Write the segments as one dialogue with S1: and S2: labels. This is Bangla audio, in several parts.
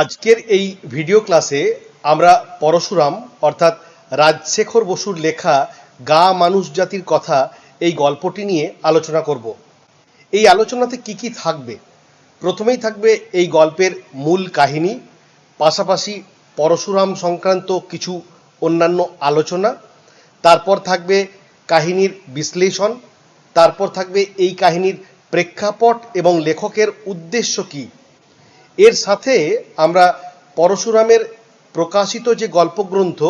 S1: আজকের এই ভিডিও ক্লাসে আমরা পরশুরাম, অর্থাৎ রাজশেখর বসুর লেখা গা মানুষ জাতির কথা এই গল্পটি নিয়ে আলোচনা করব। এই আলোচনাতে কি কি থাকবে? প্রথমেই থাকবে এই গল্পের মূল কাহিনী, পাশাপাশি পরশুরাম সংক্রান্ত কিছু অন্যান্য আলোচনা, তারপর থাকবে কাহিনীর বিশ্লেষণ, তারপর থাকবে এই কাহিনীর প্রেক্ষাপট এবং লেখকের উদ্দেশ্য কী। এর সাথে আমরা পরশুরামের প্রকাশিত যে গল্পগ্রন্থ,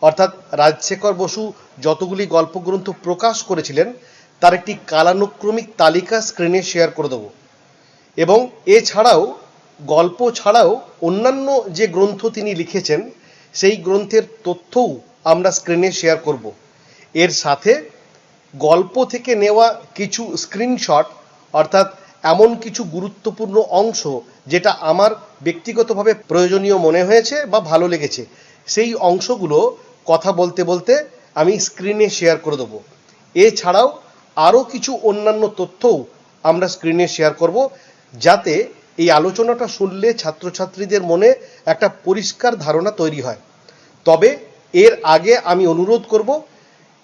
S1: অর্থাৎ রাজশেখর বসু যতগুলি গল্পগ্রন্থ প্রকাশ করেছিলেন, তার একটি কালানুক্রমিক তালিকা স্ক্রিনে শেয়ার করে দেবো। এবং এছাড়াও, গল্প ছাড়াও অন্যান্য যে গ্রন্থ তিনি লিখেছেন, সেই গ্রন্থের তথ্যও আমরা স্ক্রিনে শেয়ার করব। এর সাথে গল্প থেকে নেওয়া কিছু স্ক্রিনশট অর্থাৎ এমন কিছু গুরুত্বপূর্ণ অংশ যেটা আমার ব্যক্তিগতভাবে প্রয়োজনীয় মনে হয়েছে বা ভালো লেগেছে, সেই অংশগুলো কথা বলতে বলতে আমি স্ক্রিনে শেয়ার করে দেবো। এছাড়াও আরও কিছু অন্যান্য তথ্যও আমরা স্ক্রিনে শেয়ার করব, যাতে এই আলোচনাটা শুনলে ছাত্রছাত্রীদের মনে একটা পরিষ্কার ধারণা তৈরি হয়। তবে এর আগে আমি অনুরোধ করব,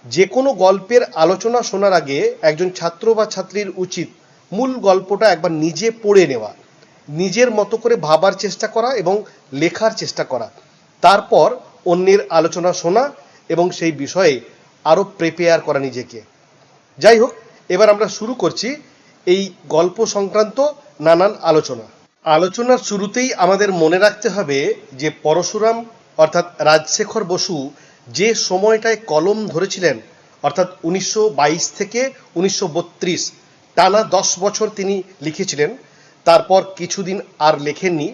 S1: যে কোনো গল্পের আলোচনা শোনার আগে একজন ছাত্র বা ছাত্রীর উচিত মূল গল্পটা একবার নিজে পড়ে নেওয়া, নিজের মতো করে ভাবার চেষ্টা করা এবং লেখার চেষ্টা করা। তারপর অন্যের আলোচনা শোনা এবং সেই বিষয়ে আরও প্রিপেয়ার করা নিজেকে। যাই হোক, এবার আমরা শুরু করছি এই গল্প সংক্রান্ত নানান আলোচনা। আলোচনার শুরুতেই আমাদের মনে রাখতে হবে যে পরশুরাম অর্থাৎ রাজশেখর বসু যে সময়টায় কলম ধরেছিলেন, অর্থাৎ উনিশশো বাইশ থেকে উনিশশো বত্রিশ টানা দশ বছর তিনি লিখেছিলেন, তারপর কিছুদিন আর লেখেননি,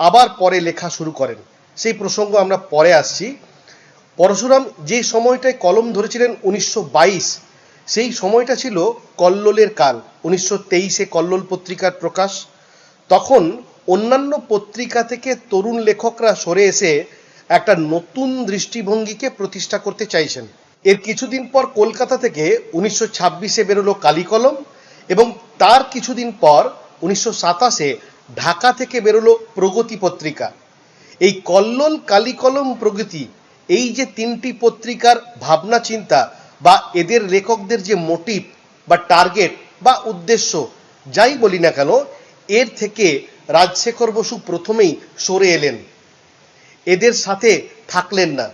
S1: আবার পরে লেখা শুরু করেন। সেই প্রসঙ্গ আমরা পরে আসছি। পরশুরাম যে সময়টায় কলম ধরেছিলেন উনিশশো বাইশ, সেই সময়টা ছিল কল্লোলের কাল, উনিশশো তেইশে কল্লোল পত্রিকার প্রকাশ। তখন অন্যান্য পত্রিকা থেকে তরুণ লেখকরা সরে এসে একটা নতুন দৃষ্টিভঙ্গিকে প্রতিষ্ঠা করতে চাইছেন। এর কিছুদিন পর কলকাতা থেকে উনিশশো ছাব্বিশে বেরোলো কালিকলম এবং তার কিছুদিন পর উনিশশো সাতাশে ঢাকা থেকে বেরোলো প্রগতি পত্রিকা। এই কল্লোল কালিকলম প্রগতি, এই যে তিনটি পত্রিকার ভাবনা চিন্তা বা এদের লেখকদের যে মোটিভ বা টার্গেট বা উদ্দেশ্য, যাই বলি না কেন, এর থেকে রাজশেখর বসু প্রথমেই সরে এলেন। এদের সাথে থাকলেন না।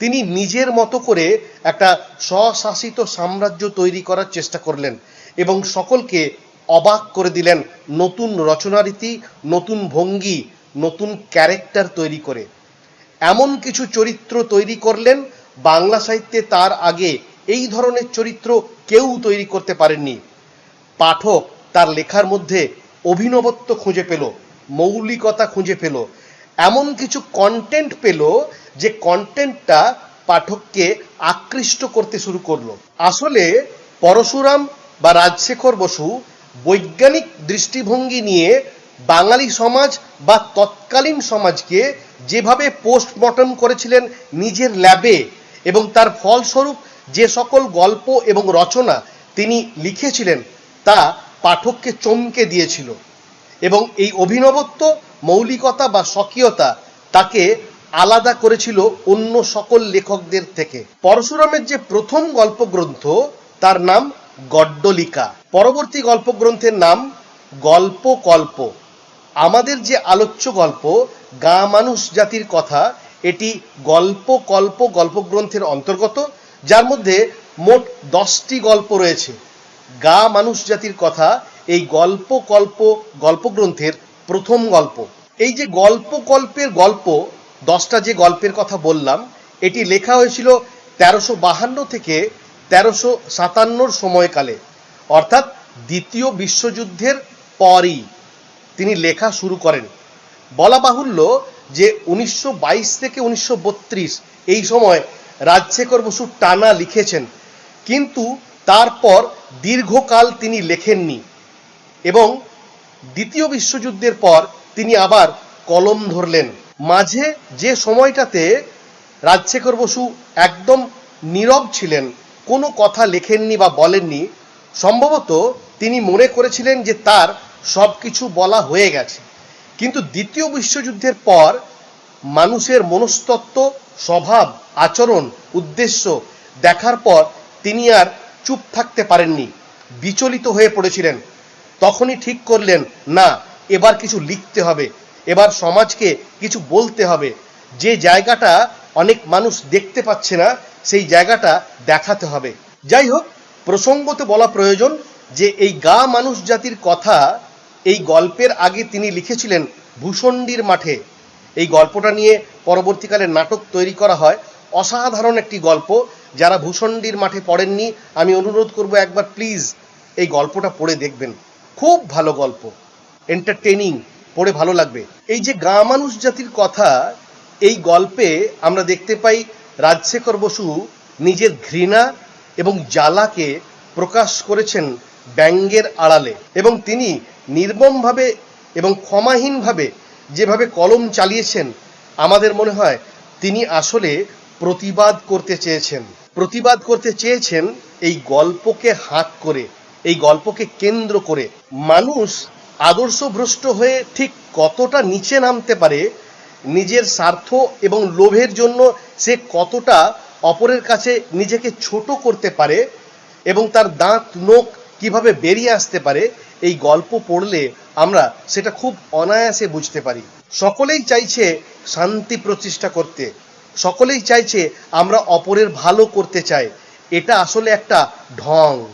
S1: তিনি নিজের মতো করে একটা স্বশাসিত সাম্রাজ্য তৈরি করার চেষ্টা করলেন। এবং সকলকে অবাক করে দিলেন নতুন রচনারীতি, নতুন ভঙ্গি, নতুন ক্যারেক্টার তৈরি করে। এমন কিছু চরিত্র তৈরি করলেন, বাংলা সাহিত্যে তার আগে এই ধরনের চরিত্র কেউ তৈরি করতে পারেননি। পাঠক তার লেখার মধ্যে অভিনবত্ব খুঁজে পেল, মৌলিকতা খুঁজে পেল, এমন কিছু কন্টেন্ট পেল যে কন্টেন্টটা পাঠককে আকৃষ্ট করতে শুরু করল। আসলে পরশুরাম বা রাজশেখর বসু বৈজ্ঞানিক দৃষ্টিভঙ্গি নিয়ে বাঙালি সমাজ বা তৎকালীন সমাজকে যেভাবে পোস্টমর্টম করেছিলেন নিজের ল্যাবে এবং তার ফলস্বরূপ যে সকল গল্প এবং রচনা তিনি লিখেছিলেন, তা পাঠককে চমকে দিয়েছিল এবং এই অভিনবত্ব, মৌলিকতা বা স্বকীয়তা তাকে আলাদা করেছিল অন্য সকল লেখকদের থেকে। পরশুরামের যে প্রথম গল্পগ্রন্থ, তার নাম গড্ডলিকা। পরবর্তী গল্পগ্রন্থের নাম গল্প কল্প আমাদের যে আলোচ্য গল্প, গা মানুষ জাতির কথা, এটি গল্প কল্প গল্পগ্রন্থের অন্তর্গত, যার মধ্যে মোট দশটি গল্প রয়েছে। গা মানুষ জাতির কথা, এই গল্প কল্প গল্পগ্রন্থের প্রথম গল্প। এই যে গল্প কল্পের গল্প, দশটা যে গল্পের কথা বললাম, এটি লেখা হয়েছিল তেরোশো বাহান্ন থেকে তেরোশো সাতান্নর সময়কালে, অর্থাৎ দ্বিতীয় বিশ্বযুদ্ধের পরই তিনি লেখা শুরু করেন। বলা বাহুল্য যে উনিশশো বাইশ থেকে উনিশশো বত্রিশ এই সময় রাজশেখর বসু টানা লিখেছেন, কিন্তু তারপর দীর্ঘকাল তিনি লেখেননি এবং দ্বিতীয় বিশ্বযুদ্ধের পর তিনি আবার কলম ধরলেন। মাঝে যে সময়টাতে রাজশেখর বসু একদম নীরব ছিলেন কোনো কথা লেখেননি বা বলেননি, সম্ভবত তিনি মনে করেছিলেন যে তার সব কিছু বলা হয়ে গেছে। কিন্তু দ্বিতীয় বিশ্বযুদ্ধের পর মানুষের মনস্তত্ত্ব, স্বভাব, আচরণ, উদ্দেশ্য দেখার পর তিনি আর চুপ থাকতে পারেননি, বিচলিত হয়ে পড়েছিলেন। তখনই ঠিক করলেন, না, এবার কিছু লিখতে হবে, এবার সমাজকে কিছু বলতে হবে যে জায়গাটা অনেক মানুষ দেখতে পাচ্ছে না, সেই জায়গাটা দেখাতে হবে। যাই হোক, প্রসঙ্গতে বলা প্রয়োজন যে এই গা মানুষ জাতির কথা এই গল্পের আগে তিনি লিখেছিলেন ভূষণ্ডির মাঠে। এই গল্পটা নিয়ে পরবর্তীকালে নাটক তৈরি করা হয়। অসাধারণ একটি গল্প। যারা ভূষণ্ডির মাঠে পড়েননি, আমি অনুরোধ করব একবার প্লিজ এই গল্পটা পড়ে দেখবেন। খুব ভালো গল্প। এন্টারটেনিং পড়ে ভালো লাগবে। এই যে গা মানুষ জাতির কথা এই গল্পে আমরা দেখতে পাই রাজশেখর বসু নিজের ঘৃণা এবং জ্বালাকে প্রকাশ করেছেন ব্যঙ্গের আড়ালে এবং তিনি নির্মমভাবে এবং ক্ষমাহীনভাবে যেভাবে কলম চালিয়েছেন, আমাদের মনে হয় তিনি আসলে প্রতিবাদ করতে চেয়েছেন। প্রতিবাদ করতে চেয়েছেন এই গল্পকে হাত করে, এই গল্পকে কেন্দ্র করে। মানুষ আদর্শভ্রষ্ট হয়ে ঠিক কতটা নিচে নামতে পারে নিজের স্বার্থ এবং লোভের জন্য সে কতটা অপরের কাছে নিজেকে ছোট করতে পারে এবং তার দাঁত, নোখ কীভাবে বেরিয়ে আসতে পারে, এই গল্প পড়লে আমরা সেটা খুব অনায়াসে বুঝতে পারি। সকলেই চাইছে শান্তি প্রতিষ্ঠা করতে। সকলেই চাইছে আমরা অপরের ভালো করতে চাই। এটা আসলে একটা ঢং।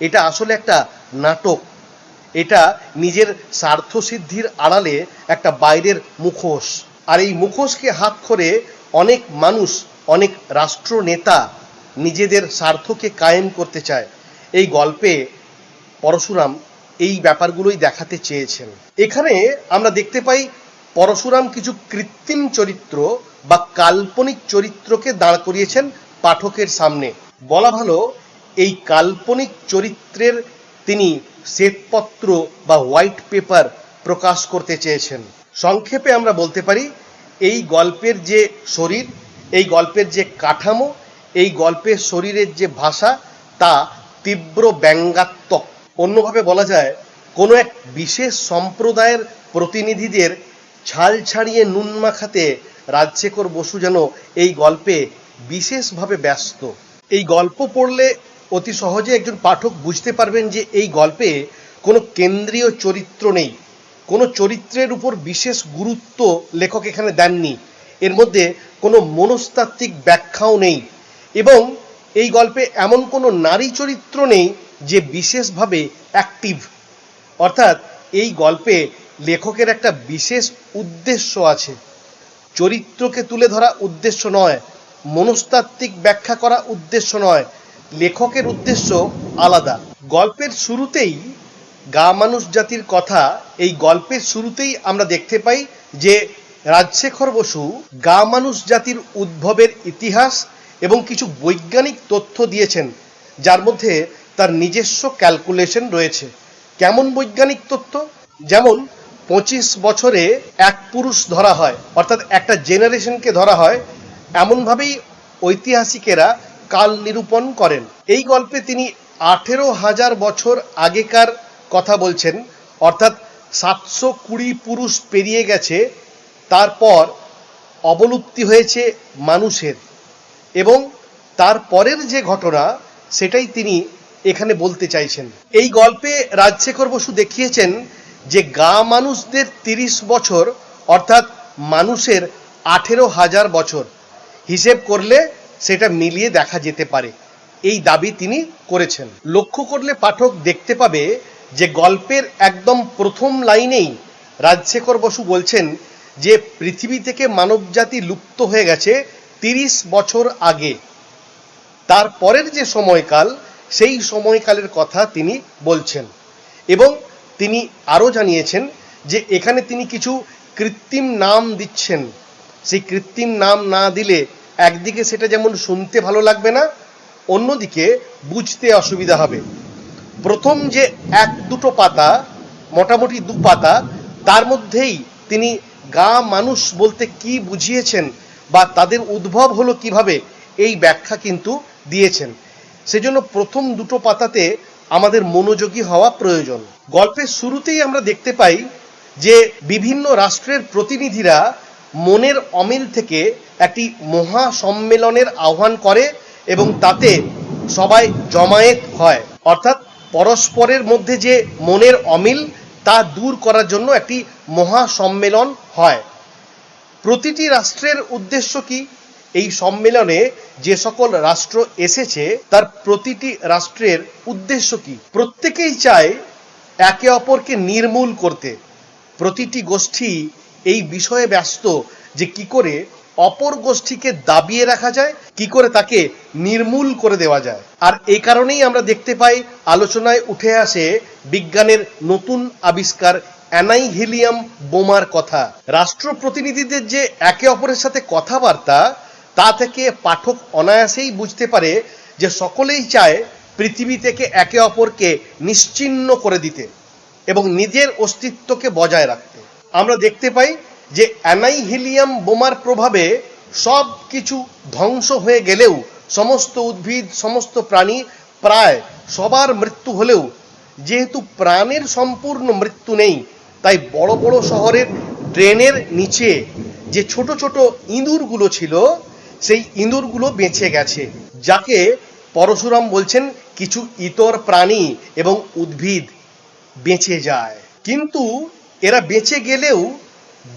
S1: এটা আসলে একটা নাটক। এটা নিজের স্বার্থসিদ্ধির আড়ালে একটা বাইরের মুখোশ। আর এই মুখোশকে হাত করে অনেক মানুষ, অনেক রাষ্ট্রনেতা নিজেদের স্বার্থকে কায়েম করতে চায়। এই গল্পে পরশুরাম এই ব্যাপারগুলোই দেখাতে চেয়েছেন। এখানে আমরা দেখতে পাই পরশুরাম কিছু কৃত্রিম চরিত্র বা কাল্পনিক চরিত্রকে দাঁড় করিয়েছেন পাঠকের সামনে। বলা ভালো, এই কাল্পনিক চরিত্রের তিনি শ্বেতপত্র বা হোয়াইট পেপার প্রকাশ করতে চেয়েছেন। সংক্ষেপে আমরা বলতে পারি, এই গল্পের যে শরীর, এই গল্পের যে কাঠামো, এই গল্পের শরীরের যে ভাষা, তা তীব্র ব্যঙ্গাত্মক। অন্যভাবে বলা যায়, কোনো এক বিশেষ সম্প্রদায়ের প্রতিনিধিদের ছাল ছাড়িয়ে নুন মাখাতে রাজশেখর বসু যেন এই গল্পে বিশেষভাবে ব্যস্ত। এই গল্প পড়লে অতি সহজে একজন পাঠক বুঝতে পারবেন যে এই গল্পে কোনো কেন্দ্রীয় চরিত্র নেই। কোনো চরিত্রের উপর বিশেষ গুরুত্ব লেখক এখানে দেননি। এর মধ্যে কোনো মনস্তাত্ত্বিক ব্যাখ্যাও নেই এবং এই গল্পে এমন কোনো নারী চরিত্র নেই যে বিশেষভাবে অ্যাক্টিভ। অর্থাৎ এই গল্পে লেখকের একটা বিশেষ উদ্দেশ্য আছে। চরিত্রকে তুলে ধরা উদ্দেশ্য নয়, মনস্তাত্ত্বিক ব্যাখ্যা করা উদ্দেশ্য নয়, লেখকের উদ্দেশ্য আলাদা। গল্পের শুরুতেই গা মানুষ জাতির কথা এই গল্পের শুরুতেই আমরা দেখতে পাই যে রাজশেখর বসু গা মানুষ জাতির উদ্ভবের ইতিহাস এবং কিছু বৈজ্ঞানিক তথ্য দিয়েছেন, যার মধ্যে তার নিজস্ব ক্যালকুলেশন রয়েছে। কেমন বৈজ্ঞানিক তথ্য? যেমন, পঁচিশ বছরে এক পুরুষ ধরা হয়, অর্থাৎ একটা জেনারেশনকে ধরা হয়, এমনভাবেই ঐতিহাসিকেরা কাল নিরূপণ করেন। এই গল্পে তিনি আঠেরো হাজার বছর আগেকার কথা বলছেন, অর্থাৎ সাতশো কুড়ি পুরুষ পেরিয়ে গেছে, তারপর অবলুপ্তি হয়েছে মানুষের। এবং তারপরের যে ঘটনা, সেটাই তিনি এখানে বলতে চাইছেন। এই গল্পে রাজশেখর বসু দেখিয়েছেন যে গা মানুষদের তিরিশ বছর, অর্থাৎ মানুষের আঠেরো হাজার বছর। হিসেব করলে সেটা মিলিয়ে দেখা যেতে পারে। এই দাবি তিনি করেছেন। লক্ষ্য করলে পাঠক দেখতে পাবে যে গল্পের একদম প্রথম লাইনেই রাজশেখর বসু বলছেন যে পৃথিবী থেকে মানবজাতি লুপ্ত হয়ে গেছে তিরিশ বছর আগে। তারপরের যে সময়কাল, সেই সময়কালের কথা তিনি বলছেন। এবং তিনি আরও জানিয়েছেন যে এখানে তিনি কিছু কৃত্রিম নাম দিচ্ছেন। সেই কৃত্রিম নাম না দিলে একদিকে সেটা যেমন শুনতে ভালো লাগবে না, অন্যদিকে বুঝতে অসুবিধা হবে। প্রথম যে এক দুটো পাতা, মোটামুটি দু পাতা, তার মধ্যেই তিনি গা মানুষ বলতে কি বুঝিয়েছেন বা তাদের উদ্ভব হলো কীভাবে, এই ব্যাখ্যা কিন্তু দিয়েছেন। সেজন্য প্রথম দুটো পাতাতে আমাদের মনোযোগী হওয়া প্রয়োজন। গল্পের শুরুতেই আমরা দেখতে পাই যে বিভিন্ন রাষ্ট্রের প্রতিনিধিরা মনের অমিল থেকে একটি মহা সম্মেলনের আহ্বান করে এবং তাতে সবাই জমায়েত হয়। অর্থাৎ পরস্পরের মধ্যে যে মনের অমিল, তা দূর করার জন্য একটি মহা সম্মেলন হয়। প্রতিটি রাষ্ট্রের উদ্দেশ্য কি? এই সম্মেলনে যে সকল রাষ্ট্র এসেছে, তার প্রতিটি রাষ্ট্রের উদ্দেশ্য কি? প্রত্যেকেই চায় একে অপরকে নির্মূল করতে। প্রতিটি গোষ্ঠী এই বিষয়ে ব্যস্ত যে কি করে অপর গোষ্ঠীকে দাবিয়ে রাখা যায়, কি করে তাকে নির্মূল করে দেওয়া যায়। আর এই কারণেই আমরা দেখতে পাই, আলোচনায় উঠে আসে বিজ্ঞানের নতুন আবিষ্কার অ্যানাইহিলিয়াম বোমার কথা। রাষ্ট্র প্রতিনিধিদের যে একে অপরের সাথে কথাবার্তা, তা থেকে পাঠক অনায়াসেই বুঝতে পারে যে সকলেই চায় পৃথিবী থেকে একে অপরকে নিশ্চিহ্ন করে দিতে এবং নিজের অস্তিত্বকে বজায় রাখতে। আমরা দেখতে পাই যে অ্যানাইহিলিয়াম বোমার প্রভাবে সব কিছু ধ্বংস হয়ে গেলেও সমস্ত উদ্ভিদ, সমস্ত প্রাণী প্রায় সবার মৃত্যু হলেও যেহেতু প্রাণের সম্পূর্ণ মৃত্যু নেই, তাই বড় বড় শহরের ড্রেনের নিচে যে ছোট ছোট ইঁদুরগুলো ছিল, সেই ইঁদুরগুলো বেঁচে গেছে, যাকে পরশুরাম বলছেন কিছু ইতর প্রাণী এবং উদ্ভিদ বেঁচে যায়। কিন্তু এরা বেঁচে গেলেও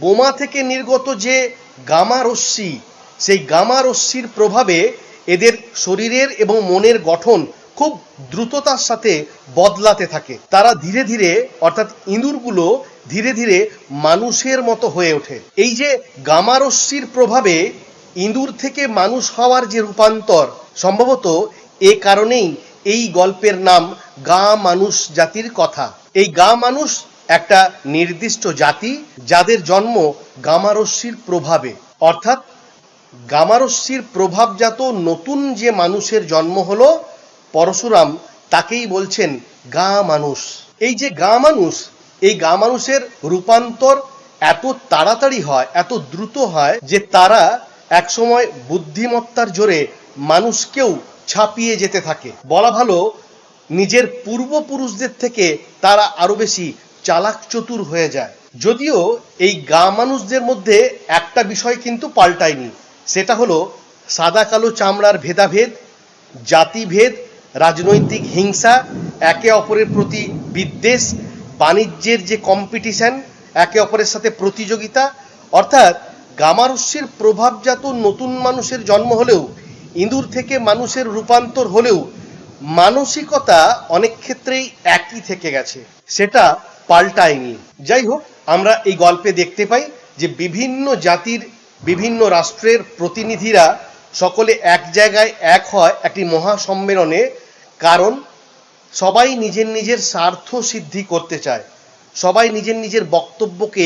S1: বোমা থেকে নির্গত যে গামা রশ্মি, সেই গামা রশ্মির প্রভাবে এদের শরীরের এবং মনের গঠন খুব দ্রুততার সাথে বদলাতে থাকে। তারা ধীরে ধীরে, অর্থাৎ ইঁদুরগুলো ধীরে ধীরে মানুষের মতো হয়ে ওঠে। এই যে গামা রশ্মির প্রভাবে ইঁদুর থেকে মানুষ হওয়ার যে রূপান্তর, সম্ভবত এ কারণেই এই গল্পের নাম গা মানুষ জাতির কথা। এই গা মানুষ একটা নির্দিষ্ট জাতি যাদের জন্ম গামারস্যির প্রভাবে। অর্থাৎ গামারস্যির প্রভাবজাত নতুন যে মানুষের জন্ম হলো, পরশুরাম তাকেই বলছেন গা মানুষ এই যে গা মানুষ এই গা মানুষের রূপান্তর এত তাড়াতাড়ি হয়, এত দ্রুত হয় যে তারা একসময় বুদ্ধিমত্তার জোরে মানুষকেও ছাপিয়ে যেতে থাকে। বলা ভালো, নিজের পূর্বপুরুষদের থেকে তারা আরও বেশি চালাক চতুর হয়ে যায়। যদিও এই গা মানুষদের মধ্যে একটা বিষয় কিন্তু পাল্টায়নি। সেটা হলো সাদা কালো চামড়ার ভেদাভেদ, জাতিভেদ, রাজনৈতিক হিংসা, একে অপরের প্রতি বিদ্বেষ, বাণিজ্যের যে কম্পিটিশন একে অপরের সাথে প্রতিযোগিতা। অর্থাৎ গামারস্যের প্রভাবজাত নতুন মানুষের জন্ম হলেও, ইঁদুর থেকে মানুষের রূপান্তর হলেও, মানসিকতা অনেক ক্ষেত্রেই একই থেকে গেছে। সেটা পাল্টায়নি। যাই হোক, আমরা এই গল্পে দেখতে পাই যে বিভিন্ন জাতির, বিভিন্ন রাষ্ট্রের প্রতিনিধিরা সকলে এক জায়গায় এক হয় একটি মহা সম্মেলনে কারণ সবাই নিজের নিজের স্বার্থ সিদ্ধি করতে চায়। সবাই নিজের নিজের বক্তব্যকে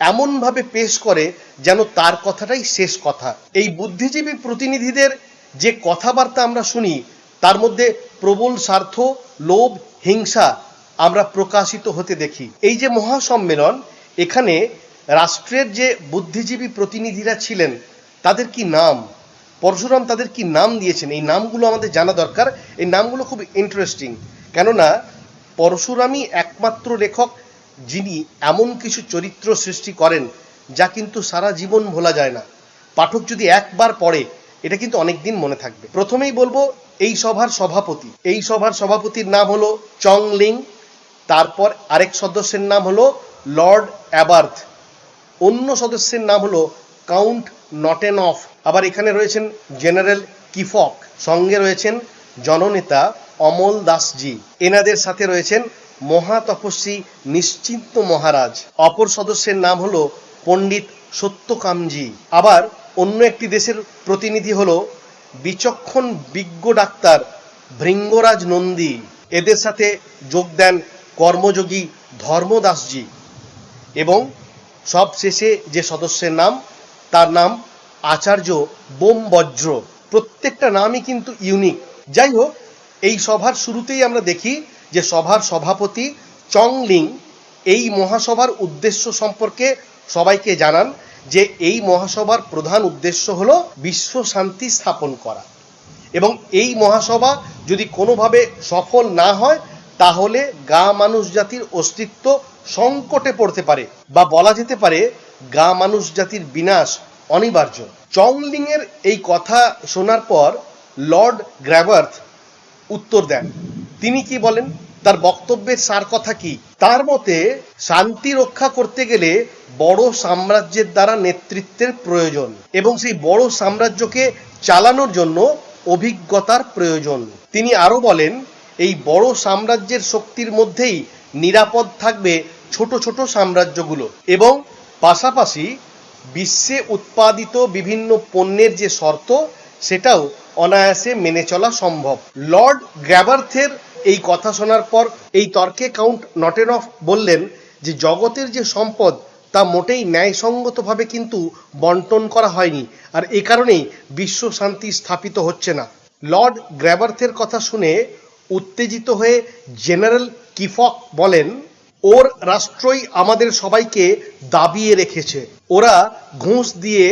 S1: এমনভাবে পেশ করে যেন তার কথাটাই শেষ কথা। এই বুদ্ধিজীবী প্রতিনিধিদের যে কথাবার্তা আমরা শুনি, তার মধ্যে প্রবল স্বার্থ, লোভ, হিংসা আমরা প্রকাশিত হতে দেখি। এই যে মহাসম্মেলন, এখানে রাষ্ট্রের যে বুদ্ধিজীবী প্রতিনিধিরা ছিলেন, তাদের কি নাম? পরশুরাম তাদের কি নাম দিয়েছেন? এই নামগুলো আমাদের জানা দরকার। এই নামগুলো খুব ইন্টারেস্টিং কেননা, পরশুরামই একমাত্র লেখক যিনি এমন কিছু চরিত্র সৃষ্টি করেন, যা কিন্তু সারা জীবন ভোলা যায় না। পাঠক যদি একবার পড়ে, এটা কিন্তু অনেকদিন মনে থাকবে। প্রথমেই বলব, এই সভার সভাপতি। এই সভার সভাপতির নাম হলো চং লিং তারপর আরেক সদস্যের নাম হলো লর্ড অ্যাবার্থ। অন্য সদস্যের নাম হলো কাউন্ট নটেন অফ আবার এখানে রয়েছেন জেনারেল কিফক। সঙ্গে রয়েছেন জননেতা অমল দাসজি। এনাদের সাথে রয়েছেন মহাতপস্বী নিশ্চিন্ত মহারাজ। অপর সদস্যের নাম হলো পণ্ডিত সত্যকামজি। আবার অন্য একটি দেশের প্রতিনিধি হলো বিচক্ষণ বিজ্ঞ ডাক্তার ভৃঙ্গরাজ নন্দী। এদের সাথে যোগ দেন কর্মযোগী ধর্মদাসজি এবং সবশেষে যে সদস্যের নাম, তার নাম আচার্য বোম বজ্র প্রত্যেকটা নামই কিন্তু ইউনিক যাই হোক এই সভার শুরুতেই আমরা দেখি যে সভার সভাপতি চং লিং এই মহাসভার উদ্দেশ্য সম্পর্কে সবাইকে জানান যে এই মহাসভার প্রধান উদ্দেশ্য হল বিশ্ব শান্তি স্থাপন করা। এবং এই মহাসভা যদি কোনোভাবে সফল না হয় তাহলে গা মানুষ জাতির অস্তিত্ব সংকটে পড়তে পারে বা বলা যেতে পারে গা মানুষ জাতির বিনাশ অনিবার্য। চংলিং এর এই কথা শোনার পর লর্ড গ্র্যাবার্থ উত্তর দেন। তিনি কি বলেন? তার বক্তব্যের সার কথা কি? তার মতে, শান্তি রক্ষা করতে গেলে বড় সাম্রাজ্যের দ্বারা নেতৃত্বের প্রয়োজন এবং সেই বড় সাম্রাজ্যকে চালানোর জন্য অভিজ্ঞতার প্রয়োজন। তিনি আরও বলেন এই বড় সাম্রাজ্যের শক্তির মধ্যেই নিরাপদ থাকবে ছোট ছোট সাম্রাজ্যগুলো এবং পাশাপাশি বিশ্বে উৎপাদিত বিভিন্ন পণ্যের যে শর্ত, সেটাও অনায়াসে মেনে চলা সম্ভব। লর্ড গ্র্যাবার্থের এই কথা শোনার পর এই তর্কে কাউন্ট নটেন অফ বললেন যে জগতের যে সম্পদ, তা মোটেই ন্যায়সঙ্গতভাবে কিন্তু বন্টন করা হয়নি আর এ কারণেই বিশ্ব শান্তি স্থাপিত হচ্ছে না। লর্ড গ্র্যাবার্থের কথা শুনে উত্তেজিত হয়ে জেনারেল কিফক বলেন, ওর রাষ্ট্রই আমাদের সবাইকে দাবিয়ে রেখেছে। ওরা ঘুষ দিয়ে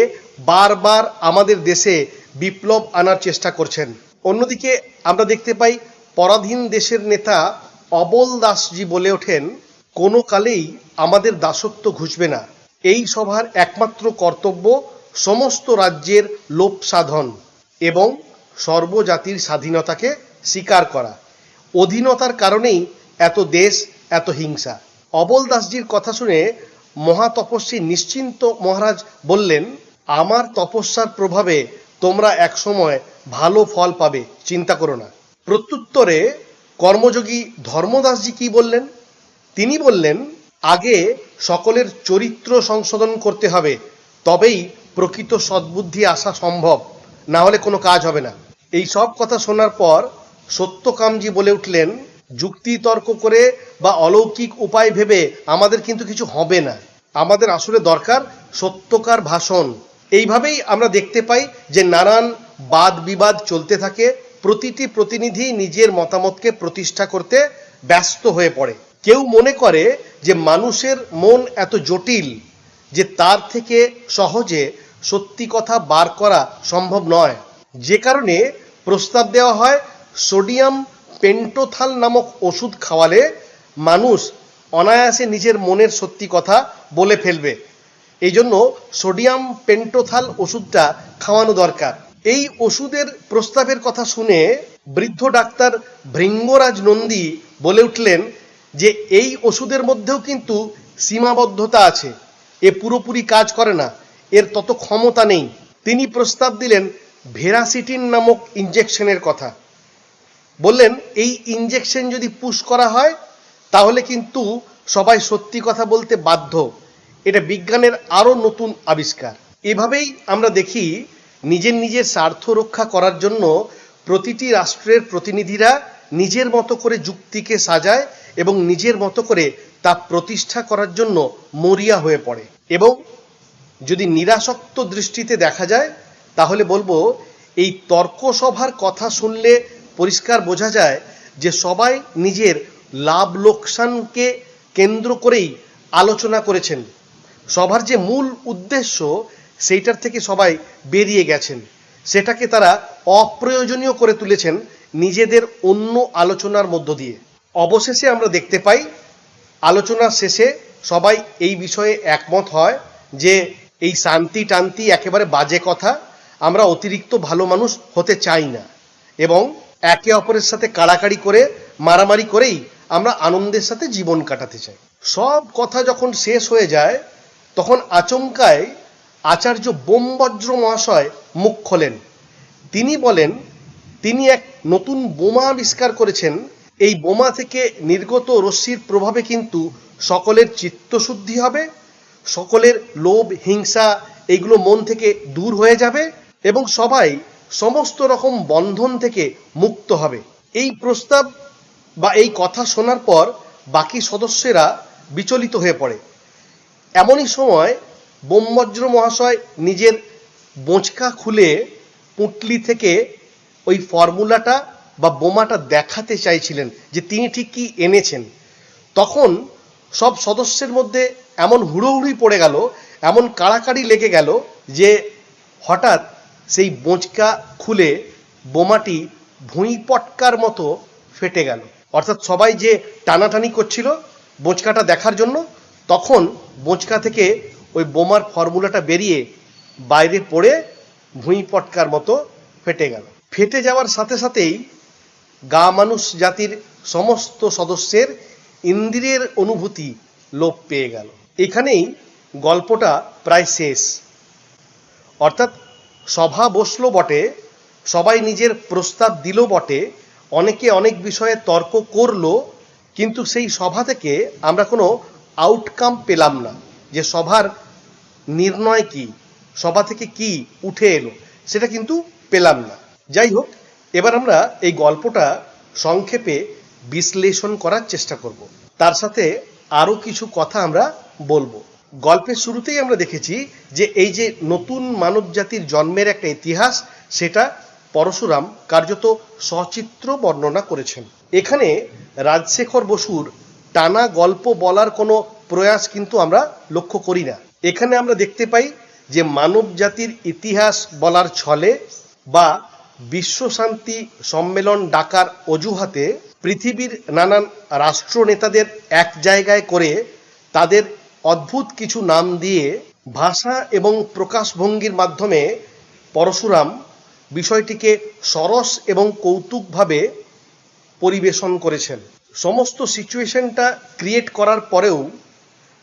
S1: বারবার আমাদের দেশে বিপ্লব আনার চেষ্টা করছেন। অন্যদিকে আমরা দেখতে পাই, পরাধীন দেশের নেতা অবল দাসজি বলে ওঠেন, কোনো কালেই আমাদের দাসত্ব ঘুষবে না। এই সভার একমাত্র কর্তব্য সমস্ত রাজ্যের লোপ সাধন এবং সর্বজাতির স্বাধীনতাকে স্বীকার করা। অধীনতার কারণেই এত দেশ, এত হিংসা। অবল দাসজির কথা শুনে মহাতপস্বী নিশ্চিন্ত মহারাজ বললেন, আমার তপস্যার প্রভাবে তোমরা একসময় ভালো ফল পাবে, চিন্তা করো না। প্রত্যুত্তরে কর্মযোগী ধর্মদাসজি কি বললেন? তিনি বললেন, আগে সকলের চরিত্র সংশোধন করতে হবে, তবেই প্রকৃত সদ্বুদ্ধি আসা সম্ভব, না হলে কোনো কাজ হবে না। এই সব কথা শোনার পর সত্যকামজি বলে উঠলেন যুক্তি তর্ক করে বা অলৌকিক উপায় ভেবে আমাদের কিন্তু কিছু হবে না। আমাদের আসলে দরকার সত্যকার ভাষণ। এইভাবেই আমরা দেখতে পাই যে নানান বাদ বিবাদ চলতে থাকে, প্রতিটি প্রতিনিধি নিজের মতামতকে প্রতিষ্ঠা করতে ব্যস্ত হয়ে পড়ে। কেউ মনে করে যে মানুষের মন এত জটিল, যে তার থেকে সহজে সত্যি কথা বার করা সম্ভব নয়। যে কারণে প্রস্তাব দেওয়া হয় সোডিয়াম পেন্টোথাল নামক ওষুধ খাওয়ালে মানুষ অনায়াসে নিজের মনের সত্যি কথা বলে ফেলবে। এই জন্য সোডিয়াম পেন্টোথাল ওষুধটা খাওয়ানো দরকার। এই ওষুধের প্রস্তাবের কথা শুনে বৃদ্ধ ডাক্তার ভৃঙ্গরাজ নন্দী বলে উঠলেন যে, এই ওষুধের মধ্যেও কিন্তু সীমাবদ্ধতা আছে। এ পুরোপুরি কাজ করে না। এর তত ক্ষমতা নেই। তিনি প্রস্তাব দিলেন ভেরাসিটিন নামক ইঞ্জেকশনের কথা। বললেন, এই ইঞ্জেকশন যদি পুশ করা হয়, তাহলে কিন্তু সবাই সত্যি কথা বলতে বাধ্য। এটা বিজ্ঞানের আরও নতুন আবিষ্কার। এভাবেই আমরা দেখি নিজের নিজের স্বার্থ রক্ষা করার জন্য প্রতিটি রাষ্ট্রের প্রতিনিধিরা নিজের মতো করে যুক্তিকে সাজায় এবং নিজের মতো করে তা প্রতিষ্ঠা করার জন্য মরিয়া হয়ে পড়ে। এবং যদি নিরাসক্ত দৃষ্টিতে দেখা যায়, তাহলে বলব, এই তর্ক সভার কথা শুনলে পরিষ্কার বোঝা যায় যে সবাই নিজের লাভ লোকসানকে কেন্দ্র করেই আলোচনা করেছেন। সবার যে মূল উদ্দেশ্য, সেইটার থেকে সবাই বেরিয়ে গেছেন। সেটাকে তারা অপ্রয়োজনীয় করে তুলেছেন নিজেদের অন্য আলোচনার মধ্য দিয়ে। অবশেষে আমরা দেখতে পাই আলোচনার শেষে সবাই এই বিষয়ে একমত হয় যে এই শান্তি টান্তি একেবারে বাজে কথা, আমরা অতিরিক্ত ভালো মানুষ হতে চাই না। এবং একে অপরের সাথে কাড়াকাড়ি করে, মারামারি করেই আমরা আনন্দের সাথে জীবন কাটাতে চাই। সব কথা যখন শেষ হয়ে যায়, তখন আচমকায় আচার্য বোমবজ্র মহাশয় মুখ খোলেন। তিনি বলেন, তিনি এক নতুন বোমা আবিষ্কার করেছেন। এই বোমা থেকে নির্গত রশ্মির প্রভাবে কিন্তু সকলের চিত্তশুদ্ধি হবে, সকলের লোভ, হিংসা, এগুলো মন থেকে দূর হয়ে যাবে এবং সবাই সমস্ত রকম বন্ধন থেকে মুক্ত হবে। এই প্রস্তাব বা এই কথা শোনার পর বাকি সদস্যেরা বিচলিত হয়ে পড়ে। এমনই সময় বোমবজ্র মহাশয় নিজের বোঁচকা খুলে পুঁটলি থেকে ওই ফর্মুলাটা বা বোমাটা দেখাতে চাইছিলেন যে তিনি ঠিক কি এনেছেন। তখন সব সদস্যের মধ্যে এমন হুড়োহুড়ি পড়ে গেল, এমন কাড়াকাড়ি লেগে গেল যে হঠাৎ সেই বোঁচকা খুলে বোমাটি ভুঁই পটকার মতো ফেটে গেল। অর্থাৎ সবাই যে টানাটানি করছিল বোঁচকাটা দেখার জন্য, তখন বোঁচকা থেকে ওই বোমার ফর্মুলাটা বেরিয়ে বাইরে পড়ে ভুঁই পটকার মতো ফেটে গেল। ফেটে যাওয়ার সাথে সাথেই গা মানুষ জাতির সমস্ত সদস্যের ইন্দ্রিয়ের অনুভূতি লোপ পেয়ে গেল। এখানেই গল্পটা প্রায় শেষ। অর্থাৎ সভা বসল বটে, সবাই নিজের প্রস্তাব দিল বটে, অনেকে অনেক বিষয়ে তর্ক করল, কিন্তু সেই সভা থেকে আমরা কোনো আউটকাম পেলাম না। যে সভার নির্ণয় কি, সভা থেকে কি উঠে এলো, সেটা কিন্তু পেলাম না। যাই হোক, এবার আমরা এই গল্পটা সংক্ষেপে বিশ্লেষণ করার চেষ্টা করব। তার সাথে আরও কিছু কথা আমরা বলব। গল্পের শুরুতেই আমরা দেখেছি যে এই যে নতুন মানব জাতির জন্মের একটা ইতিহাস, সেটা পরশুরাম কার্যত সচিত্র বর্ণনা করেছেন। এখানে রাজশেখর বসুর টানা গল্প বলার কোনো প্রয়াস কিন্তু আমরা লক্ষ্য করি না। এখানে আমরা দেখতে পাই যে মানব জাতির ইতিহাস বলার ছলে বা বিশ্ব শান্তি সম্মেলন ডাকার অজুহাতে পৃথিবীর নানান রাষ্ট্র নেতাদের এক জায়গায় করে তাদের অদ্ভুত কিছু নাম দিয়ে ভাষা এবং প্রকাশভঙ্গির মাধ্যমে পরশুরাম বিষয়টিকে সরস এবং কৌতুকভাবে পরিবেশন করেছেন। সমস্ত সিচুয়েশনটা ক্রিয়েট করার পরেও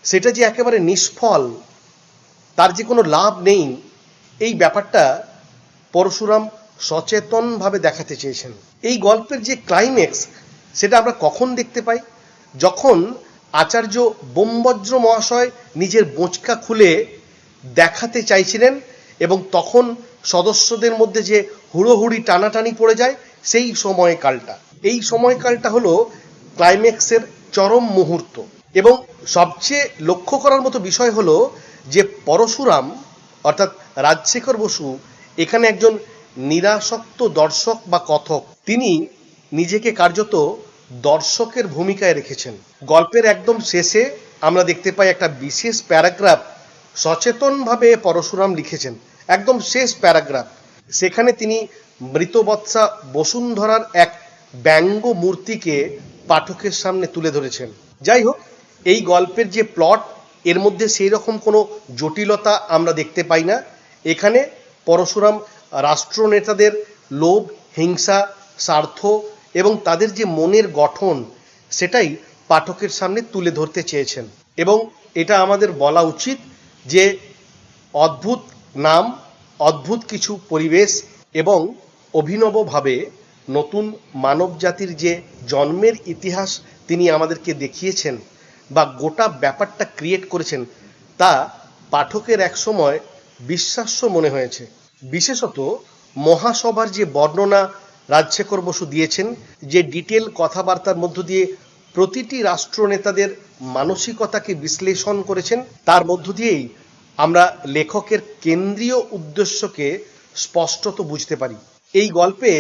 S1: সেটা যে একেবারে নিষ্ফল, তার যে কোনো লাভ নেই, এই ব্যাপারটা পরশুরাম সচেতনভাবে দেখাতে চেয়েছেন। এই গল্পের যে ক্লাইম্যাক্স সেটা আমরা কখন দেখতে পাই? যখন আচার্য বোমবজ্র মহাশয় নিজের বোঁচকা খুলে দেখাতে চাইছিলেন এবং তখন সদস্যদের মধ্যে যে হুড়োহুড়ি টানাটানি পড়ে যায়, সেই সময়কালটা। এই সময়কালটা হলো ক্লাইম্যাক্সের চরম মুহূর্ত এবং সবচেয়ে লক্ষ্য করার মতো বিষয় হলো যে পরশুরাম, অর্থাৎ রাজশেখর বসু, এখানে একজন নিরাসক্ত দর্শক বা কথক। তিনি নিজেকে কার্যত দর্শকের ভূমিকায় রেখেছেন। গল্পের একদম শেষে আমরা দেখতে পাই একটা বিশেষ প্যারাগ্রাফ সচেতনভাবে পরশুরাম লিখেছেন। একদম শেষ প্যারাগ্রাফ। সেখানে তিনি মৃতবৎসা বসুন্ধরার এক ব্যঙ্গ মূর্তিকে পাঠকের সামনে তুলে ধরেছেন। যাই হোক, এই গল্পের যে প্লট, এর মধ্যে সেই রকম কোনো জটিলতা আমরা দেখতে পাই না। এখানে পরশুরাম রাষ্ট্রনেতাদের লোভ, হিংসা, স্বার্থ এবং তাদের যে মনের গঠন, সেটাই পাঠকের সামনে তুলে ধরতে চেয়েছেন। এবং এটা আমাদের বলা উচিত যে অদ্ভুত নাম, অদ্ভুত কিছু পরিবেশ এবং অভিনবভাবে নতুন মানব জাতির যে জন্মের ইতিহাস তিনি আমাদেরকে দেখিয়েছেন বা গোটা ব্যাপারটা ক্রিয়েট করেছেন, তা পাঠকের এক সময় বিশ্বাস্য মনে হয়েছে। বিশেষত মহাসভার যে বর্ণনা রাজশেখর বসু দিয়েছেন যে ডিটেল কথাবার্তার মধ্য দিয়ে প্রতিটি রাষ্ট্রনেতাদের মানসিকতাকে বিশ্লেষণ করেছেন। তার মধ্য দিয়েই আমরা লেখকের কেন্দ্রীয় উদ্দেশ্যকে স্পষ্টত বুঝতে পারি। এই গল্পে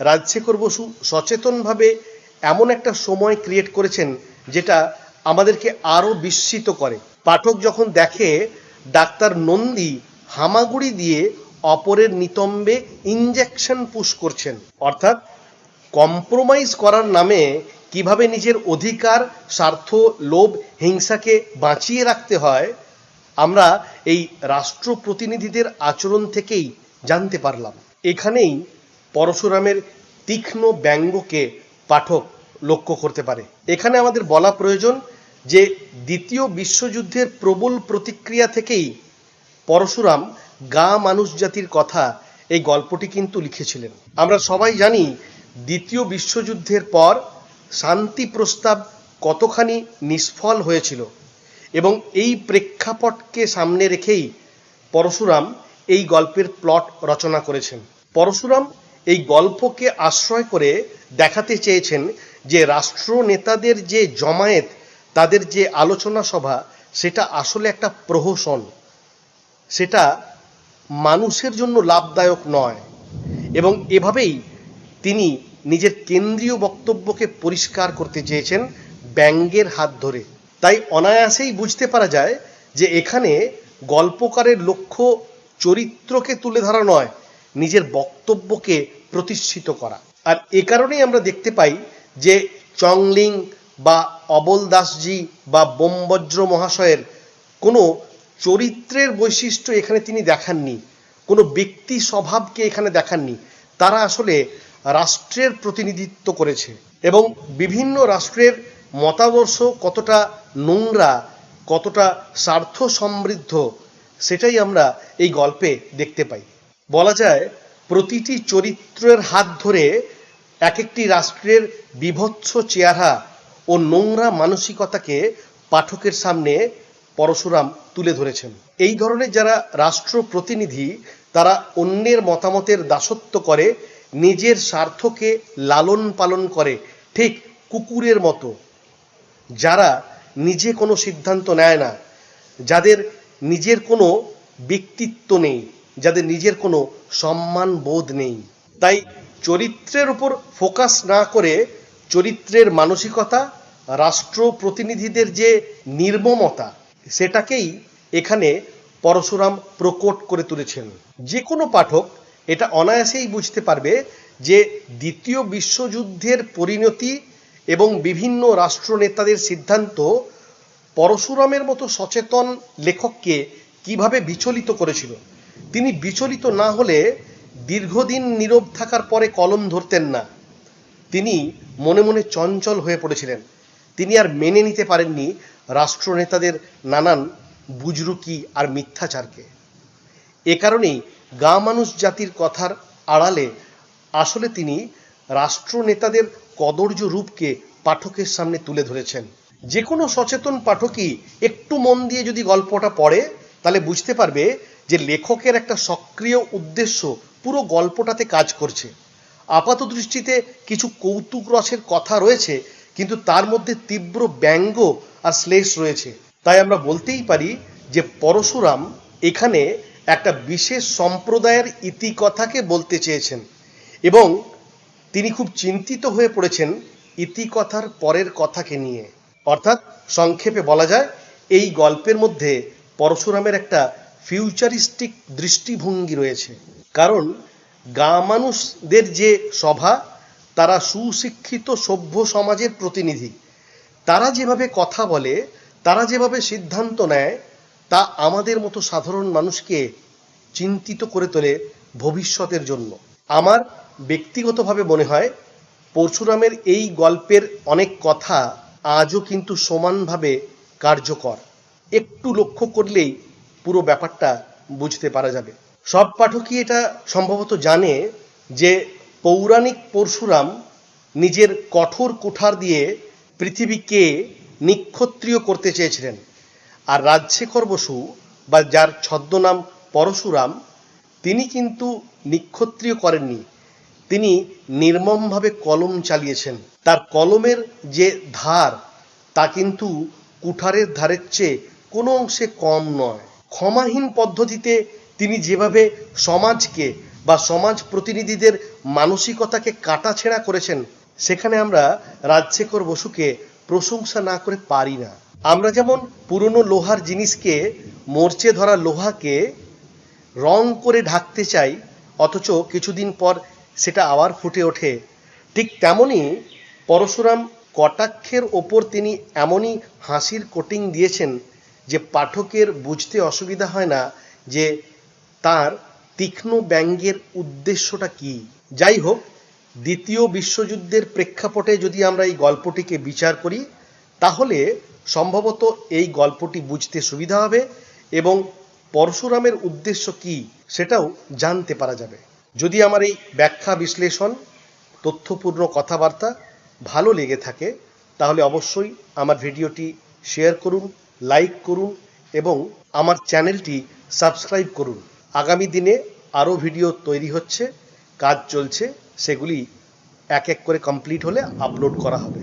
S1: রাজশেখর বসু সচেতনভাবে এমন একটা সময় ক্রিয়েট করেছেন যেটা আমাদেরকে আরও বিস্মিত করে। পাঠক যখন দেখে, ডাক্তার নন্দী হামাগুড়ি দিয়ে অপরের নিতম্বে ইঞ্জেকশন পুশ করছেন। অর্থাৎ কম্প্রোমাইজ করার নামে কীভাবে নিজের অধিকার, স্বার্থ, লোভ, হিংসাকে বাঁচিয়ে রাখতে হয়, আমরা এই রাষ্ট্র প্রতিনিধিদের আচরণ থেকেই জানতে পারলাম। এখানেই পরশুরামের তীক্ষ্ণ ব্যঙ্গকে পাঠক লক্ষ্য করতে পারে। এখানে আমাদের বলা প্রয়োজন যে দ্বিতীয় বিশ্বযুদ্ধের প্রবল প্রতিক্রিয়া থেকেই পরশুরাম গা মানুষ জাতির কথা এই গল্পটি কিন্তু লিখেছিলেন। আমরা সবাই জানি দ্বিতীয় বিশ্বযুদ্ধের পর শান্তি প্রস্তাব কতখানি নিষ্ফল হয়েছিল এবং এই প্রেক্ষাপটকে সামনে রেখেই পরশুরাম এই গল্পের প্লট রচনা করেছেন। পরশুরাম এই গল্পকে আশ্রয় করে দেখাতে চেয়েছেন যে রাষ্ট্র নেতাদের যে জমায়েত, তাদের যে আলোচনা সভা, সেটা আসলে একটা প্রহসন। সেটা মানুষের জন্য লাভদায়ক নয়। এবং এভাবেই তিনি নিজের কেন্দ্রীয় বক্তব্যকে পরিষ্কার করতে চেয়েছেন ব্যঙ্গের হাত ধরে। তাই অনায়াসেই বুঝতে পারা যায় যে এখানে গল্পকারের লক্ষ্য চরিত্রকে তুলে ধরা নয়, নিজের বক্তব্যকে প্রতিষ্ঠিত করা। আর এ কারণেই আমরা দেখতে পাই যে চংলিং বা অবল দাসজি বা বোমবজ্র মহাশয়ের কোনো চরিত্রের বৈশিষ্ট্য এখানে তিনি দেখাননি। কোনো ব্যক্তি স্বভাবকে এখানে দেখাননি। তারা আসলে রাষ্ট্রের প্রতিনিধিত্ব করেছে এবং বিভিন্ন রাষ্ট্রের মতাদর্শ কতটা নোংরা, কতটা স্বার্থ সমৃদ্ধ, সেটাই আমরা এই গল্পে দেখতে পাই। বলা যায়, প্রতিটি চরিত্রের হাত ধরে এক একটি রাষ্ট্রের বিভৎস চেহারা ও নোংরা মানসিকতাকে পাঠকের সামনে পরশুরাম তুলে ধরেছেন। এই ধরনের যারা রাষ্ট্র প্রতিনিধি তারা অন্যের মতামতের দাসত্ব করে, নিজের স্বার্থকে লালন পালন করে, ঠিক কুকুরের মতো। যারা নিজে কোনো সিদ্ধান্ত নেয় না, যাদের নিজের কোনো ব্যক্তিত্ব নেই, যাদের নিজের কোনো সম্মান বোধ নেই। তাই চরিত্রের উপর ফোকাস না করে চরিত্রের মানসিকতা রাষ্ট্র প্রতিনিধিদের যে নির্মমতা সেটাকেই এখানে পরশুরাম প্রকট করে তুলেছেন। যে কোনো পাঠক এটা অনায়াসেই বুঝতে পারবে যে দ্বিতীয় বিশ্বযুদ্ধের পরিণতি এবং বিভিন্ন রাষ্ট্রনেতাদের সিদ্ধান্ত পরশুরামের মতো সচেতন লেখককে কীভাবে বিচলিত করেছিল। তিনি বিচলিত না হলে দীর্ঘদিন নীরব থাকার পরে কলম ধরতেন না। তিনি মনে মনে চঞ্চল হয়ে পড়েছিলেন। তিনি আর মেনে নিতে পারেননি রাষ্ট্রনেতাদের নানান বুজরুকি আর মিথ্যাচারকে। এ কারণেই গা মানুষ জাতির কথার আড়ালে আসলে তিনি রাষ্ট্রনেতাদের কদর্য রূপকে পাঠকের সামনে তুলে ধরেছেন। যে কোনো সচেতন পাঠকই একটু মন দিয়ে যদি গল্পটা পড়ে, তাহলে বুঝতে পারবে যে লেখকের একটা সক্রিয় উদ্দেশ্য পুরো গল্পটাতে কাজ করছে। আপাত দৃষ্টিতে কিছু কৌতুক রসের কথা রয়েছে কিন্তু তার মধ্যে তীব্র ব্যঙ্গ আর শ্লেষ রয়েছে। তাই আমরা বলতেই পারি যে পরশুরাম এখানে একটা বিশেষ সম্প্রদায়ের ইতিকথাকে বলতে চেয়েছেন এবং তিনি খুব চিন্তিত হয়ে পড়েছেন ইতিকথার পরের কথাকে নিয়ে। অর্থাৎ সংক্ষেপে বলা যায়, এই গল্পের মধ্যে পরশুরামের একটা ফিউচারিস্টিক দৃষ্টিভঙ্গি রয়েছে। কারণ গা মানুষদের যে সভা তারা সুশিক্ষিত সভ্য সমাজের প্রতিনিধি। তারা যেভাবে কথা বলে, তারা যেভাবে সিদ্ধান্ত নেয়, তা আমাদের মতো সাধারণ মানুষকে চিন্তিত করে তোলে ভবিষ্যতের জন্য। আমার ব্যক্তিগতভাবে মনে হয়, পরশুরামের এই গল্পের অনেক কথা আজও কিন্তু সমানভাবে কার্যকর। একটু লক্ষ্য করলেই পুরো ব্যাপারটা বুঝতে পারা যাবে। সব পাঠকই এটা সম্ভবত জানে যে পৌরাণিক পরশুরাম নিজের কঠোর কুঠার দিয়ে পৃথিবীকে নিক্ষত্রিয় করতে চেয়েছিলেন। আর রাজশেখর বসু বা যার ছদ্মনাম পরশুরাম, তিনি কিন্তু নিক্ষত্রিয় করেননি। তিনি নির্মমভাবে কলম চালিয়েছেন। তার কলমের যে ধার, তা কিন্তু কুঠারের ধারের চেয়ে কোনো অংশে কম নয়। ক্ষমাহীন পদ্ধতিতে তিনি যেভাবে সমাজকে বা সমাজ প্রতিনিধিদের মানসিকতাকে কাটাছেঁড়া করেছেন, সেখানে আমরা রাজশেখর বসুকে প্রশংসা না করে পারি না। আমরা যেমন পুরনো লোহার জিনিসকে, মরচে ধরা লোহাকে রং করে ঢাকতে চাই, অথচ কিছুদিন পর সেটা আবার ফুটে ওঠে, ঠিক তেমনই পরশুরাম কটাক্ষের ওপর তিনি এমনই হাসির কোটিং দিয়েছেন যে পাঠকের বুঝতে অসুবিধা হয় না যে তার তীক্ষ্ণ ব্যঙ্গের উদ্দেশ্যটা কি? যাই হোক দ্বিতীয় বিশ্বযুদ্ধের প্রেক্ষাপটে যদি আমরা এই গল্পটিকে বিচার করি, তাহলে সম্ভবত এই গল্পটি বুঝতে সুবিধা হবে এবং পরশুরামের উদ্দেশ্য কি সেটাও জানতে পারা যাবে। যদি আমার এই ব্যাখ্যা বিশ্লেষণ, তথ্যপূর্ণ কথাবার্তা ভালো লেগে থাকে, তাহলে অবশ্যই আমার ভিডিওটি শেয়ার করুন, লাইক করুন এবং আমার চ্যানেলটি সাবস্ক্রাইব করুন। আগামী দিনে আরও ভিডিও তৈরি হচ্ছে, কাজ চলছে, সেগুলি এক এক করে কমপ্লিট হলে আপলোড করা হবে।